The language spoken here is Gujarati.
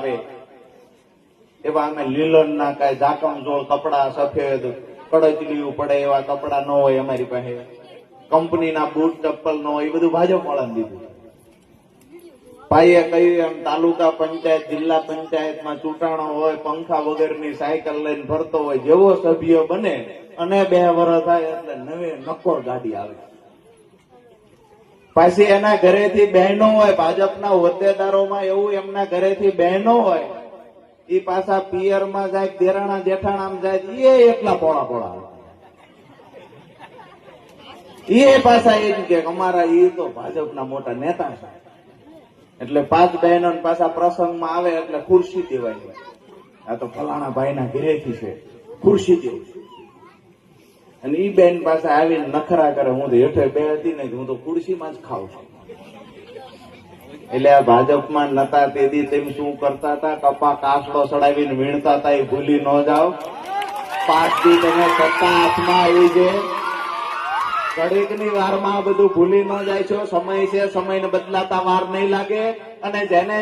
આવે. એવા અમે લીલન ના કઈ ઝાકમ જોળ કપડા સફેદ કડચલીયું પડે એવા કપડા ન હોય અમારી પાસે. કંપનીના બૂટ, ચપ્પલ ન હોય, એ બધું ભાજપ વાળાને દીધું. ભાઈએ કહ્યું એમ, તાલુકા પંચાયત, જિલ્લા પંચાયતમાં ચૂંટાણો હોય, પંખા વગરની સાયકલ લઈને ફરતો હોય, જેવો સભ્ય બને, અને બે વર્ષ થાય એટલે નવે નક્કોર ગાડી આવે. પાછી એના ઘરેથી બહેનો હોય, ભાજપના હોદ્દેદારોમાં એવું એમના ઘરેથી બહેનો હોય એ પાછા પિયરમાં જાય દેરાણા જેઠાણામ જાય એ એટલા પોળા પોળા એ પાછા એમ કે અમારા એ તો ભાજપના મોટા નેતા છે. એટલે પાંચ બહેનો પાછા પ્રસંગમાં આવે એટલે ખુરશી દેવાય. આ તો ફલાણા ભાઈના ઘરેથી છે. ખુરશી દેવું છે. અને ઈ બેન પાસે આવીને નખરા કરે. હું તો હેઠે બે હતી ને, હું તો ખુરશીમાં જ ખાઉં છું. એટલે આ ભાજપમાં નતા તેદી તેમ શું કરતા હતા? કપા કાસડો ચડાવીને વીણતા હતા, એ ભૂલી ન જાઓ. પાંચ દી તમે સત્તા હાથમાં આવી છે. કડીકની વારમાં બધું ભૂલી ન જાય છો. સમય છે, સમયને બદલાતા વાર નહીં લાગે. અને જેને